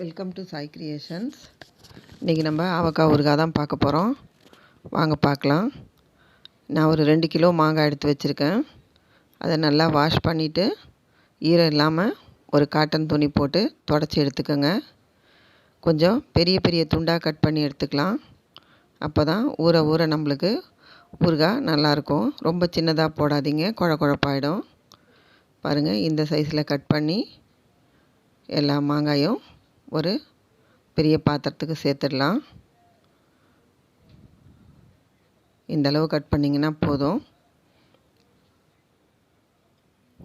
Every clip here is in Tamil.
வெல்கம் டு சாய் கிரியேஷன்ஸ் இன்றைக்கி நம்ம ஆவக்காய் ஊறுகாய் தான் பார்க்க போகிறோம் வாங்க பார்க்கலாம். நான் ஒரு ரெண்டு கிலோ மாங்காய் எடுத்து வச்சுருக்கேன். அதை நல்லா வாஷ் பண்ணிவிட்டு ஈரம் இல்லாமல் ஒரு காட்டன் துணி போட்டு தொடச்சி எடுத்துக்கோங்க. கொஞ்சம் பெரிய பெரிய துண்டாக கட் பண்ணி எடுத்துக்கலாம். அப்போ தான் ஊற ஊற நம்மளுக்கு ஊறுகாய் நல்லாயிருக்கும் ரொம்ப சின்னதாக போடாதீங்க. குழ குழப்பாயிடும். பாருங்கள் இந்த சைஸில் கட் பண்ணி எல்லா மாங்காயும் ஒரு பெரிய பாத்திரத்துக்கு சேர்த்துடலாம். இந்த அளவு கட் பண்ணிங்கன்னா போதும்.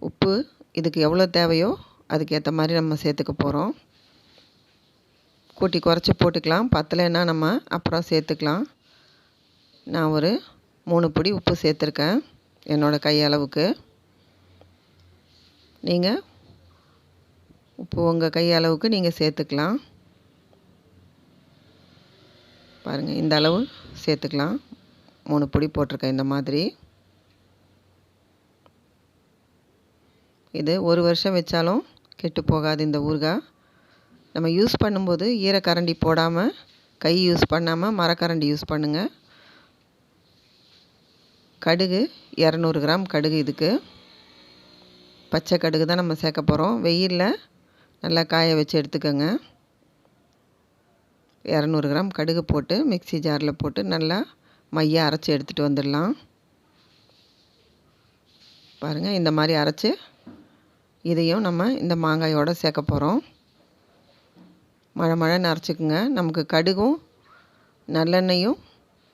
உப்பு இதுக்கு எவ்வளோ தேவையோ அதுக்கேற்ற மாதிரி நம்ம சேர்த்துக்க போகிறோம் கூட்டி குறைச்சி போட்டுக்கலாம். பத்தலைன்னா நம்ம அப்புறம் சேர்த்துக்கலாம். நான் ஒரு மூணு பொடி உப்பு சேர்த்துருக்கேன் என்னோடய கையளவுக்கு நீங்கள் உப்பு உங்கள் கை அளவுக்கு நீங்கள் சேர்த்துக்கலாம். பாருங்கள் இந்த அளவு சேர்த்துக்கலாம். மூணு பொடி போட்டிருக்கேன் இந்த மாதிரி. இது ஒரு வருஷம் வச்சாலும் கெட்டு போகாது இந்த ஊறுகாய் நம்ம யூஸ் பண்ணும்போது ஈரக்கரண்டி போடாமல் கை யூஸ் பண்ணாமல் மரக்கரண்டி யூஸ் பண்ணுங்கள் கடுகு இரநூறு கிராம் கடுகு இதுக்கு. பச்சை கடுகு தான் நம்ம சேர்க்க போகிறோம் வெயிலில் நல்லா காய வச்சு எடுத்துக்கோங்க. இரநூறு கிராம் கடுகு போட்டு மிக்சி ஜாரில் போட்டு நல்லா மைய அரைச்சி எடுத்துகிட்டு வந்துடலாம். பாருங்கள் இந்த மாதிரி அரைச்சி இதையும் நம்ம இந்த மாங்காயோடு சேர்க்க போகிறோம் மழை மழைன்னு அரைச்சிக்குங்க. நமக்கு கடுகும் நல்லெண்ணெயும்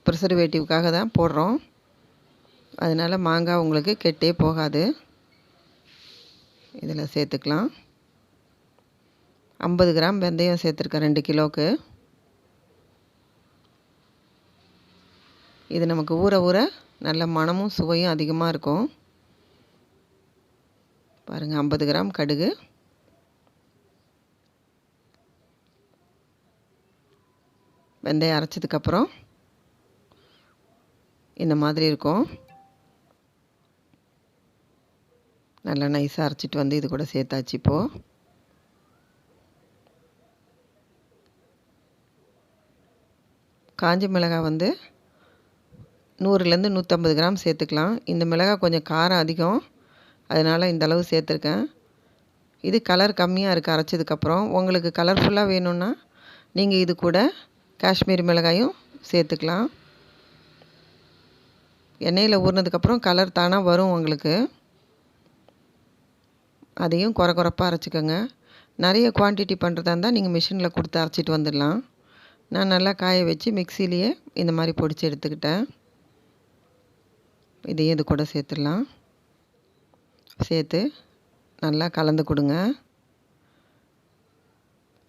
ப்ரிசர்வேட்டிவ்க்காக தான் போடுறோம். அதனால் மாங்காய் உங்களுக்கு கெட்டே போகாது. இதில் சேர்த்துக்கலாம். ஐம்பது கிராம் வெந்தயம் சேர்த்துருக்கேன் ரெண்டு கிலோவுக்கு. இது நமக்கு ஊற ஊற நல்ல மணமும் சுவையும் அதிகமாக இருக்கும். பாருங்கள் ஐம்பது கிராம் கடுகு. வெந்தயம் அரைச்சதுக்கப்புறம் இந்த மாதிரி இருக்கும். நல்லா நைஸாக அரைச்சிட்டு வந்து இது கூட சேர்த்தாச்சு இப்போது காஞ்ச மிளகாய் வந்து நூறுலேருந்து நூற்றம்பது கிராம் சேர்த்துக்கலாம். இந்த மிளகாய் கொஞ்சம் காரம் அதிகம். அதனால் இந்த அளவு சேர்த்துருக்கேன். இது கலர் கம்மியாக இருக்குது அரைச்சதுக்கப்புறம். உங்களுக்கு கலர்ஃபுல்லாக வேணும்னா நீங்கள் இது கூட காஷ்மீர் மிளகாயும் சேர்த்துக்கலாம். எண்ணெயில் ஊறினதுக்கப்புறம் கலர் தானாக வரும் உங்களுக்கு. அதையும் குறை குறைப்பாக அரைச்சிக்கோங்க. நிறைய குவான்டிட்டி பண்ணுறதா இருந்தால் நீங்கள் மிஷினில் கொடுத்து அரைச்சிட்டு வந்துடலாம். நான் நல்லா காய வச்சு மிக்சிலேயே இந்த மாதிரி பொடிச்சு எடுத்துக்கிட்டேன். இதையும் இது கூட சேர்த்துடலாம். சேர்த்து நல்லா கலந்து கொடுங்க.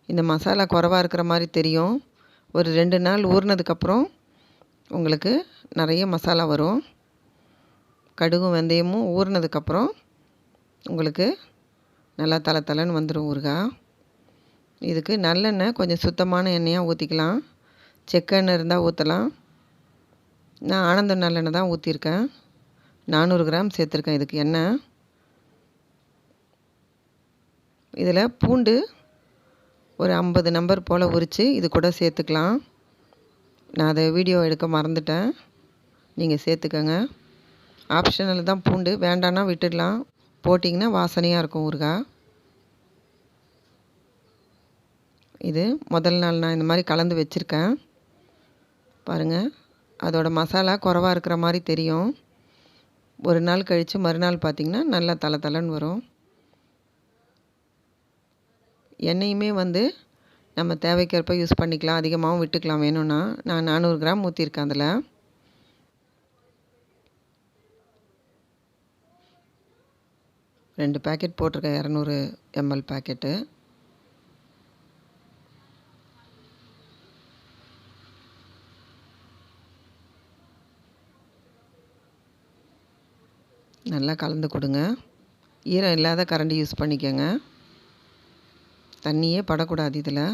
இந்த மசாலா குறவாக இருக்கிற மாதிரி தெரியும். ஒரு ரெண்டு நாள் ஊறினதுக்கப்புறம் உங்களுக்கு நிறைய மசாலா வரும். கடுகும் வெந்தயமும் ஊறினதுக்கப்புறம் உங்களுக்கு நல்லா தலை தலைன்னு வந்துடும் ஊறுகாய். இதுக்கு நல்லெண்ணெய் கொஞ்சம் சுத்தமான எண்ணெயாக ஊற்றிக்கலாம் செக்கெண்ணெய் இருந்தால் ஊற்றலாம் நான் ஆனந்த நல்லெண்ணெய் தான் ஊற்றிருக்கேன் நானூறு கிராம் சேர்த்துருக்கேன் இதுக்கு எண்ணெய். இதில் பூண்டு ஒரு ஐம்பது நம்பர் போல் உரித்து இது கூட சேர்த்துக்கலாம். நான் அதை வீடியோ எடுக்க மறந்துட்டேன். நீங்கள் சேர்த்துக்கோங்க. ஆப்ஷனல் தான் பூண்டு. வேண்டான்னா விட்டுடலாம். போட்டிங்கன்னா வாசனையாக இருக்கும் ஊறுகாய். இது. முதல் நாள் நான் இந்த மாதிரி கலந்து வச்சுருக்கேன். பாருங்கள் அதோட மசாலா குறவாக இருக்கிற மாதிரி தெரியும். ஒரு நாள் கழித்து மறுநாள் பார்த்திங்கன்னா நல்லா தலை தலைன்னு வரும். எண்ணெயுமே வந்து நம்ம தேவைக்கேற்ப யூஸ் பண்ணிக்கலாம். அதிகமாகவும் விட்டுக்கலாம். வேணும்னா நான் நானூறு கிராம் ஊற்றிருக்கேன் அதில். ரெண்டு பேக்கெட் போட்டிருக்கேன். இரநூறு எம்எல் பேக்கெட்டு நல்லா கலந்து கொடுங்க. ஈரம் இல்லாத கரண்டி யூஸ் பண்ணிக்கோங்க. தண்ணியே படக்கூடாது இதில்.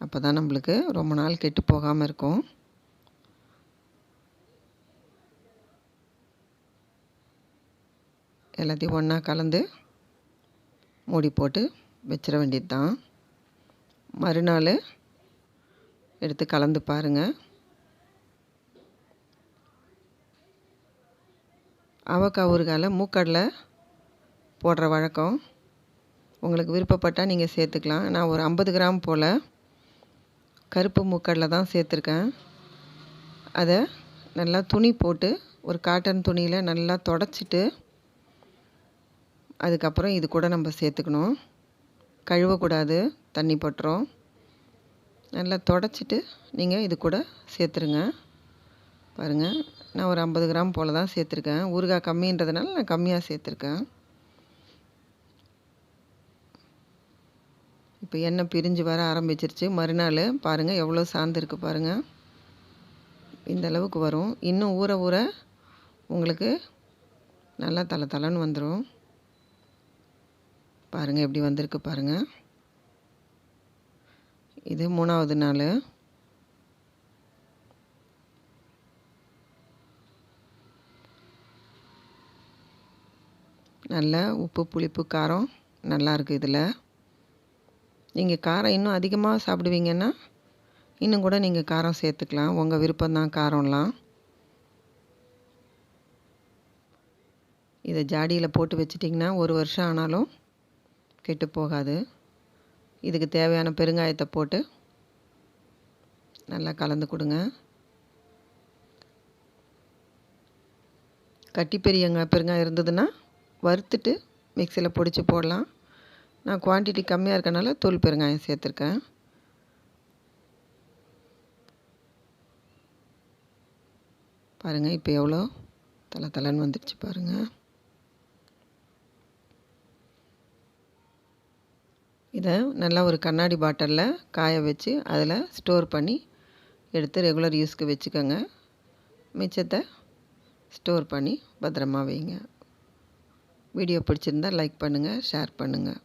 அப்போ தான் நம்மளுக்கு ரொம்ப நாள் கெட்டு போகாமல் இருக்கும். எல்லாத்தையும் ஒன்றா கலந்து மூடி போட்டு வச்சிட வேண்டியது தான் மறுநாள் எடுத்து கலந்து பாருங்கள் அவக்காய் ஊறுகாயில் மூக்கடலை போடுற வழக்கம். உங்களுக்கு விருப்பப்பட்டால் நீங்கள் சேர்த்துக்கலாம். நான் ஒரு ஐம்பது கிராம் போல் கருப்பு மூக்கடலை தான் சேர்த்துருக்கேன். அதை நல்லா துணி போட்டு ஒரு காட்டன் துணியில் நல்லா தொடச்சிட்டு அதுக்கப்புறம் இது கூட நம்ம சேர்த்துக்கணும். கழுவக்கூடாது தண்ணி பட்டுரும். நல்லா தொடச்சிட்டு நீங்கள் இது கூட சேர்த்துருங்க. பாருங்கள் நான் ஒரு ஐம்பது கிராம் போல் தான் சேர்த்துருக்கேன். ஊறுகாய் கம்மின்றதுனால நான் கம்மியாக சேர்த்துருக்கேன். இப்போ எண்ணெய் பிரிஞ்சு வர ஆரம்பிச்சிருச்சு. மறுநாள் பாருங்கள் எவ்வளோ சார்ந்துருக்கு பாருங்கள் இந்த அளவுக்கு வரும். இன்னும் ஊற ஊற உங்களுக்கு நல்லா தலை தலைன்னு வந்துடும் பாருங்கள் எப்படி வந்திருக்கு பாருங்கள் இது மூணாவது நாள். நல்ல உப்பு புளிப்பு காரம் நல்லாயிருக்கு இதில். நீங்கள் காரம் இன்னும் அதிகமாக சாப்பிடுவீங்கன்னா இன்னும் கூட நீங்கள் காரம் சேர்த்துக்கலாம். உங்கள் விருப்பம்தான் காரம்லாம். இதை ஜாடியில் போட்டு வச்சிட்டிங்கன்னா ஒரு வருஷம் ஆனாலும் கெட்டு போகாது. இதுக்கு தேவையான பெருங்காயத்தை போட்டு நல்லா கலந்து கொடுங்க. கட்டி பெரியங்க பெருங்காயம் இருந்ததுன்னா வறுத்துட்டு மிக்சியில் பிடிச்சி போடலாம். நான் குவான்டிட்டி கம்மியாக இருக்கனால தூள் பெருங்காயம் சேர்த்துருக்கேன். பாருங்கள் இப்போ எவ்வளோ? தலை தலைன்னு வந்துடுச்சு பாருங்கள் இதை நல்லா ஒரு கண்ணாடி பாட்டிலில் காய வச்சு அதில் ஸ்டோர் பண்ணி எடுத்து ரெகுலர் யூஸ்க்கு வச்சுக்கோங்க. மிச்சத்தை ஸ்டோர் பண்ணி பத்திரமா வைங்க. வீடியோ பிடிச்சிருந்தா லைக் பண்ணுங்கள் ஷேர் பண்ணுங்கள்